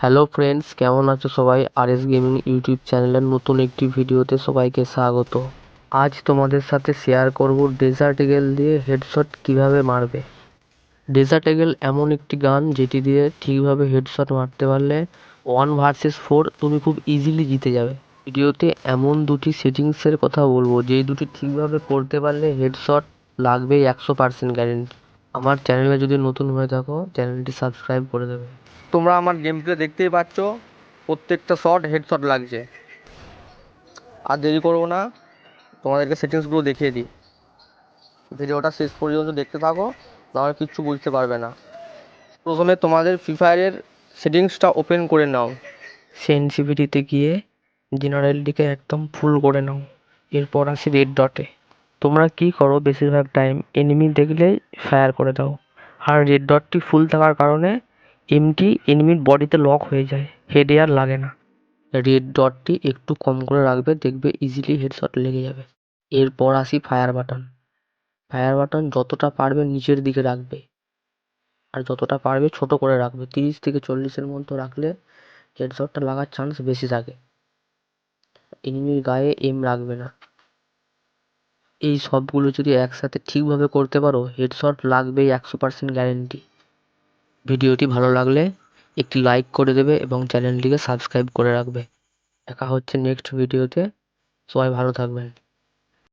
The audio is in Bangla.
হ্যালো ফ্রেন্ডস কেমন আছো সবাই? আর এস গেমিং ইউটিউব চ্যানেলের নতুন একটি ভিডিওতে সবাইকে স্বাগত। আজ তোমাদের সাথে শেয়ার করব ডেজার্ট এগেল দিয়ে হেডশট কীভাবে মারবে। ডেজার্ট এগেল এমন একটি গান যেটি দিয়ে ঠিকভাবে হেডশট মারতে পারলে ওয়ান ভার্সেস ফোর তুমি খুব ইজিলি জিতে যাবে। ভিডিওতে এমন দুটি সেটিংসের কথা বলব, যেই দুটি ঠিকভাবে করতে পারলে হেডশট লাগবেই একশো পার্সেন্ট গ্যারেন্টি আমার চ্যানেলে যদি নতুন হয়ে থাকো চ্যানেলটি সাবস্ক্রাইব করে দেবে। তোমরা আমার গেম প্লে দেখতেই পাচ্ছ প্রত্যেকটা শট হেডশট লাগছে। আর দেরি করব না তোমাদেরকে সেটিংসগুলো দেখিয়ে দিই। ভিডিওটা শেষ পর্যন্ত দেখতে থাকো নাহলে কিচ্ছু বুঝতে পারবে না। প্রথমে তোমাদের ফ্রি ফায়ারের সেটিংসটা ওপেন করে নাও। সেন্সিভিটিতে গিয়ে জেনারেলটিকে একদম ফুল করে নাও। এরপর আসি রেড ডটে তোমরা কি করো বেশিরভাগ টাইম এনিমি দেখলে ফায়ার করে দাও। আর রেড ডটটি ফুল থাকার কারণে এমটি এনিমির বডিতে লক হয়ে যায় হেডে আর লাগে না। রেড ডটটি একটু কম করে রাখবে, দেখবে ইজিলি হেডশট লেগে যাবে। এরপর আসি ফায়ার বাটন ফায়ার বাটন যতটা পারবে নিচের দিকে রাখবে। আর যতটা পারবে ছোট করে রাখবে। তিরিশ থেকে চল্লিশের মধ্যে রাখলে হেডশটটা লাগার চান্স বেশি থাকে। এনিমির গায়ে এম রাখবে না। এই সবগুলো যদি একসাথে ঠিকভাবে করতে পারো হেডশট লাগবেই একশো পার্সেন্ট গ্যারেন্টি ভিডিওটি ভালো লাগলে একটি লাইক করে দেবে এবং চ্যানেলটিকে সাবস্ক্রাইব করে রাখবে। দেখা হচ্ছে নেক্সট ভিডিওতে সবাই ভালো থাকবেন।